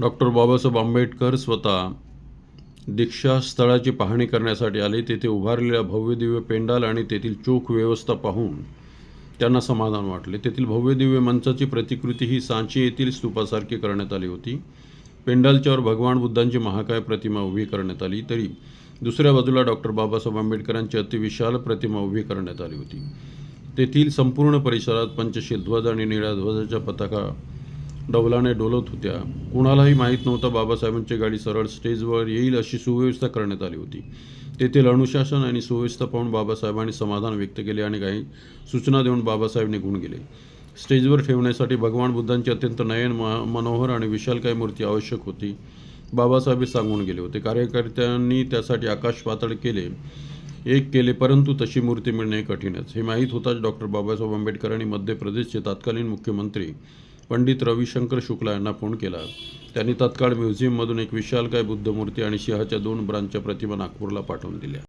Doctor Babasaheb Ambedkar स्वतः दीक्षा स्थळाची पाहणी करण्यासाठी आले. तेथे उभारलेल्या भव्यदिव्य पेंडाल आणि तेथील चोख व्यवस्था पाहून त्यांना समाधान वाटले. तेथील भव्यदिव्य मंचाची प्रतिकृती ही सांची येथील स्तूपासारखी करण्यात आली होती. पेंडालच्यावर भगवान बुद्धांची महाकाय प्रतिमा उभी करण्यात आली. तरी दुसऱ्या बाजूला डॉक्टर बाबासाहेब आंबेडकरांची अतिविशाल प्रतिमा उभी करण्यात आली होती. तेथील संपूर्ण परिसरात पंचशील ध्वज आणि निळ्या ध्वजाच्या पताका डौलाने डोलत होत्या. कुणालाही माहीत नव्हतं बाबासाहेबांची गाडी सरळ स्टेजवर येईल अशी सुव्यवस्था करण्यात आली होती. तेथील अनुशासन आणि सुव्यवस्था पाहून बाबासाहेबांनी समाधान व्यक्त केले आणि काही सूचना देऊन बाबासाहेब निघून गेले. स्टेजवर ठेवण्यासाठी भगवान बुद्धांची अत्यंत नयन म- मनोहर आणि विशालकाय मूर्ती आवश्यक होती. बाबासाहेब सांगून गेले होते. कार्यकर्त्यांनी त्यासाठी आकाश पातळ केले एक केले परंतु तशी मूर्ती मिळणे कठीणच. हे माहीत होताच डॉक्टर बाबासाहेब आंबेडकरांनी मध्य प्रदेशचे तत्कालीन मुख्यमंत्री पंडित रविशंकर शुक्ला यांना फोन केला. त्यांनी तत्काळ म्युझियममधून एक विशालकाय बुद्धमूर्ती आणि सिंहाच्या दोन ब्रांचच्या प्रतिमा नागपूरला पाठवून दिल्या.